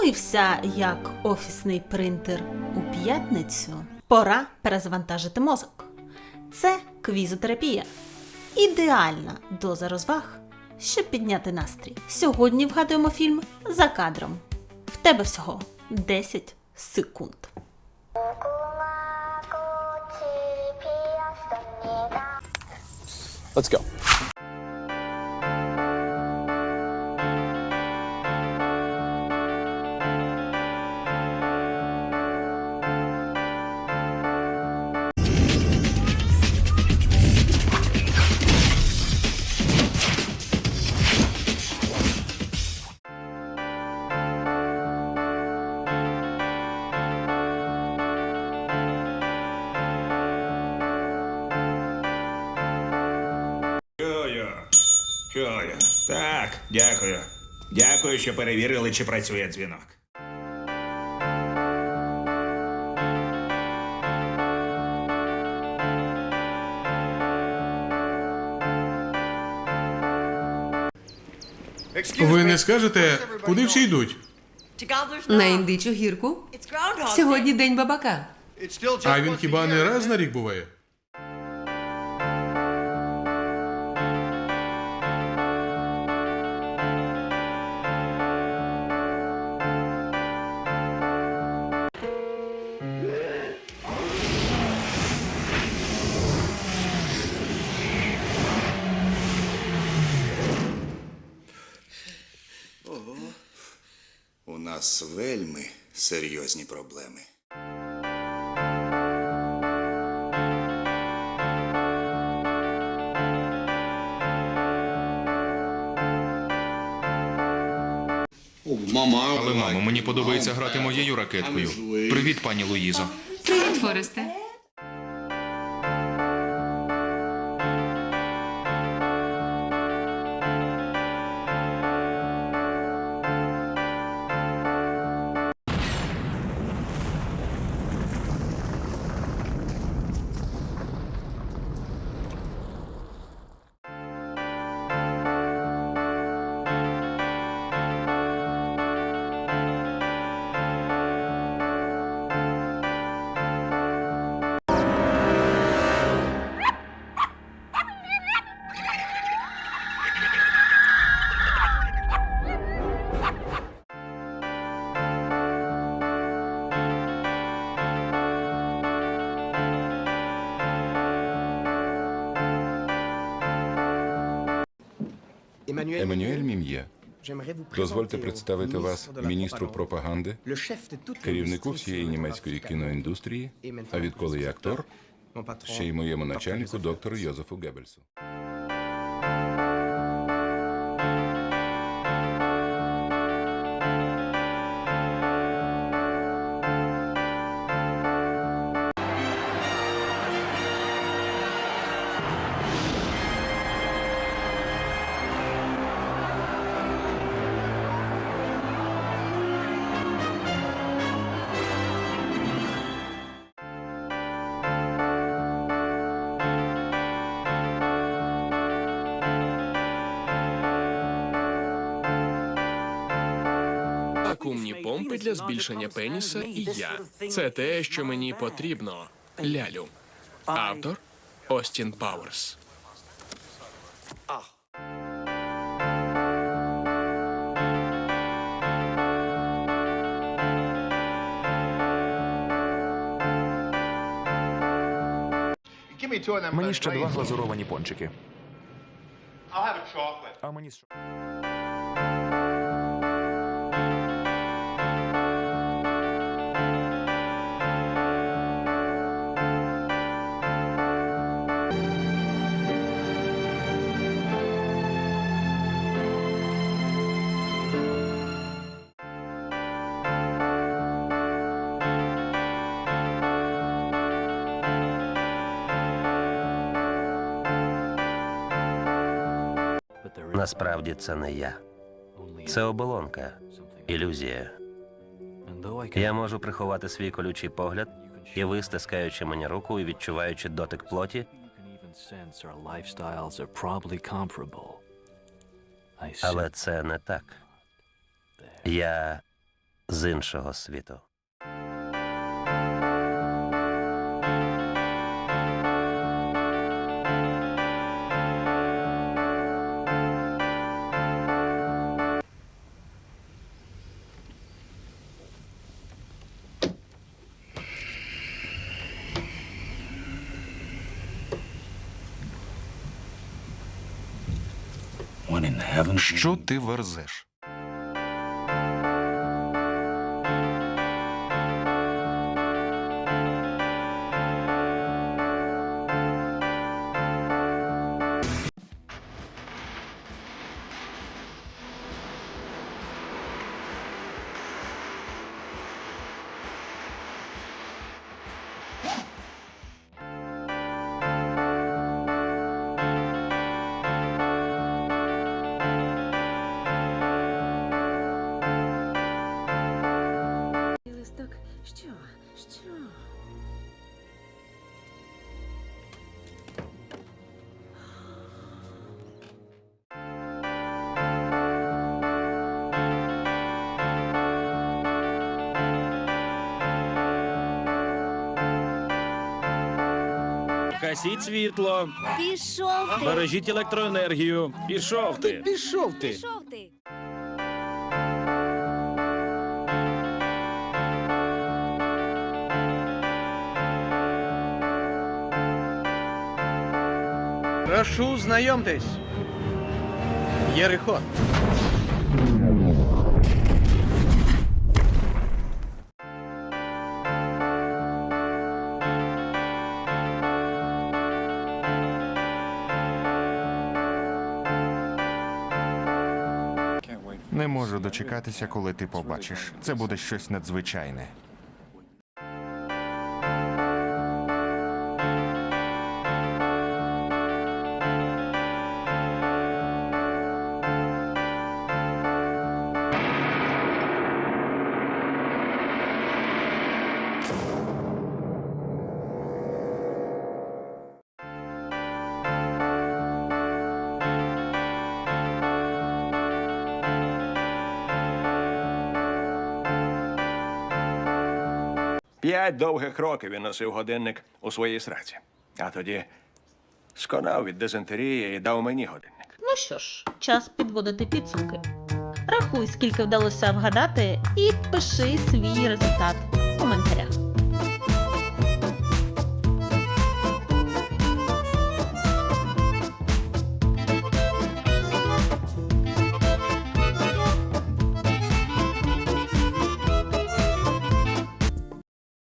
Втомився як офісний принтер у п'ятницю. Пора перезавантажити мозок. Це квізотерапія. Ідеальна доза розваг, щоб підняти настрій. Сьогодні вгадуємо фільм за кадром. В тебе всього 10 секунд. Let's go. Чую. Чую. Так, дякую. Дякую, що перевірили, чи працює дзвінок. Ви не скажете, куди всі йдуть? На індичу гірку? Сьогодні день бабака. А він хіба не раз на рік буває? Нас вельми серйозні проблеми. Але, мамо, мені подобається грати моєю ракеткою. Привіт, пані Луїзо. Привіт, Форесте. Еммануель Мім'є, дозвольте представити вас міністру пропаганди, керівнику всієї німецької кіноіндустрії, а відколи я актор, ще й моєму начальнику доктору Йозефу Геббельсу. Вакуумні помпи для збільшення пеніса і я. Це те, що мені потрібно. Лялю. Автор Остін Пауерс. Мені ще два глазуровані пончики. А мені Насправді це не я. Це оболонка, ілюзія. Я можу приховати свій колючий погляд, і ви, стискаючи мені руку і відчуваючи дотик плоті, але це не так. Я з іншого світу. Що ти верзеш? Що? Гасіть світло, Пішов ти! бережіть електроенергію. Пішов ти. Пішов ти. Пішов ти! Прошу, знайомтесь. Єрихон. Не можу дочекатися, коли ти побачиш. Це буде щось надзвичайне. П'ять довгих років він носив годинник у своїй сраці. А тоді сконав від дизентерії і дав мені годинник. Ну що ж, час підводити підсумки. Рахуй, скільки вдалося вгадати, і пиши свій результат.